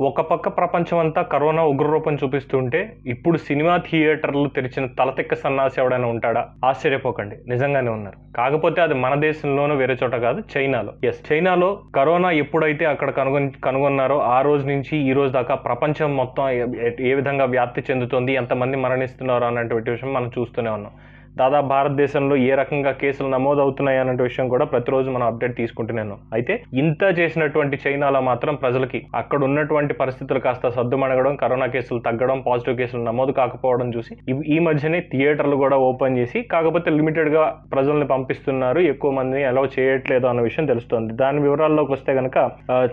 ఒక పక్క ప్రపంచం అంతా కరోనా ఉగ్రరూపం చూపిస్తుంటే ఇప్పుడు సినిమా థియేటర్లు తెరిచిన తలతిక్క సన్నాసి ఎవడైనా ఉంటాడా? ఆశ్చర్యపోకండి. నిజంగానే ఉన్నారు. కాకపోతే అది మన దేశంలోనూ వేరే చోట కాదు చైనాలో. ఎస్ చైనాలో కరోనా ఎప్పుడైతే అక్కడ కనుగొని కనుగొన్నారో ఆ రోజు నుంచి ఈ రోజు దాకా ప్రపంచం మొత్తం ఏ- ఏ విధంగా వ్యాప్తి చెందుతుంది ఎంతమంది మరణిస్తున్నారు అన్నటువంటి విషయం మనం చూస్తూనే ఉన్నాం. దాదాపు భారతదేశంలో ఏ రకంగా కేసులు నమోదవుతున్నాయి అనే విషయం కూడా ప్రతిరోజు మనం అప్డేట్ తీసుకుంటున్నాను అయితే ఇంత చేసినటువంటి చైనాలో మాత్రం ప్రజలకి అక్కడ ఉన్నటువంటి పరిస్థితులు కాస్త సర్దుమణగడం కరోనా కేసులు తగ్గడం పాజిటివ్ కేసులు నమోదు కాకపోవడం చూసి ఈ- మధ్యనే థియేటర్లు కూడా ఓపెన్ చేసి కాకపోతే లిమిటెడ్గా ప్రజల్ని పంపిస్తున్నారు ఎక్కువ మందిని అలౌ చేయట్లేదు అన్న విషయం తెలుస్తోంది. దాని వివరాల్లోకి వస్తే కనుక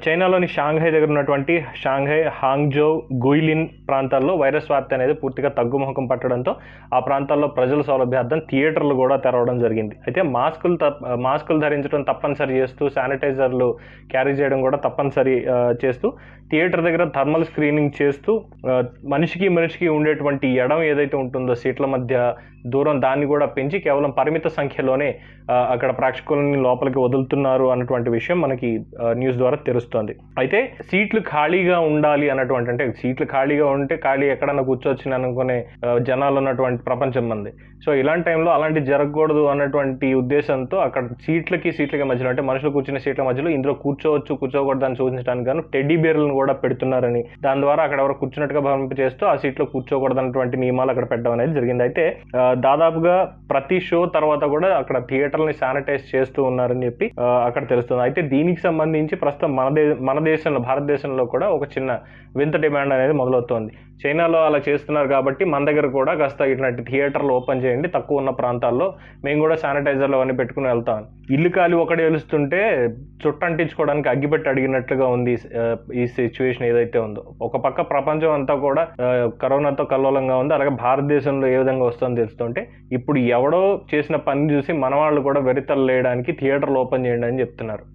చైనాలోని షాంఘై దగ్గర ఉన్నటువంటి షాంఘై హాంగ్జో గుయిలిన్ ప్రాంతాల్లో వైరస్ వ్యాప్తి అనేది పూర్తిగా తగ్గుముఖం పట్టడంతో ఆ ప్రాంతాల్లో ప్రజల సౌలభ్యార్థం థియేటర్లు కూడా తెరవడం జరిగింది. అయితే మాస్కులు తప్ప మాస్కులు ధరించడం తప్పనిసరి చేస్తూ శానిటైజర్లు క్యారీ చేయడం కూడా తప్పనిసరి చేస్తూ థియేటర్ దగ్గర థర్మల్ స్క్రీనింగ్ చేస్తూ మనిషికి మనిషికి ఉండేటువంటి ఎడం ఏదైతే ఉంటుందో సీట్ల మధ్య దూరం దాన్ని కూడా పెంచి కేవలం పరిమిత సంఖ్యలోనే అక్కడ ప్రేక్షకులని లోపలికి వదులుతున్నారు అన్నటువంటి విషయం మనకి న్యూస్ ద్వారా తెలుస్తోంది. అయితే సీట్లు ఖాళీగా ఉండాలి అన్నటువంటి అంటే సీట్లు ఖాళీగా ఉంటే ఖాళీ ఎక్కడన్నా కూర్చోవచ్చు అనుకునే జనాలు ఉన్నటువంటి ప్రపంచం మంది. సో ఇలాంటి టైంలో అలాంటి జరగకూడదు అన్నటువంటి ఉద్దేశంతో అక్కడ సీట్లకి సీట్లకి మధ్యలో అంటే మనుషులు కూర్చునే సీట్ల మధ్యలో ఇందులో కూర్చోవచ్చు కూర్చోకూడదు అని సూచించడానికి గాను టెడ్డీ బేర్లను కూడా పెడుతున్నారని. దాని ద్వారా అక్కడ ఎవరు కూర్చున్నట్టుగా భావింప చేస్తూ ఆ సీట్లో కూర్చోకూడదు అన్నటువంటి నియమాలు అక్కడ పెట్టడం అనేది జరిగింది. అయితే దాదాపుగా ప్రతి షో తర్వాత కూడా అక్కడ థియేటర్ని శానిటైజ్ చేస్తూ ఉన్నారని చెప్పి అక్కడ తెలుస్తుంది. అయితే దీనికి సంబంధించి ప్రస్తుతం మన దే మన దేశంలో భారతదేశంలో కూడా ఒక చిన్న వింత డిమాండ్ అనేది మొదలవుతోంది. చైనాలో అలా చేస్తున్నారు కాబట్టి మన దగ్గర కూడా కాస్త ఇట్లాంటి థియేటర్లు ఓపెన్ చేయండి తక్కువ ఉన్న ప్రాంతాల్లో మేము కూడా శానిటైజర్లు అవన్నీ పెట్టుకుని వెళ్తాం. ఇల్లు కాలి ఒకటి వెలుస్తుంటే చుట్టంటించుకోవడానికి అగ్గిపెట్టి అడిగినట్లుగా ఉంది ఈ సిచ్యువేషన్ ఏదైతే ఉందో. ఒక పక్క ప్రపంచం అంతా కూడా కరోనాతో కల్లోలంగా ఉంది. అలాగే భారతదేశంలో ఏ విధంగా వస్తుందో తెలుస్తుంటే ఇప్పుడు ఎవడో చేసిన పని చూసి మన వాళ్ళు కూడా వెరితలు లేయడానికి థియేటర్లు ఓపెన్ చేయండి అని చెప్తున్నారు.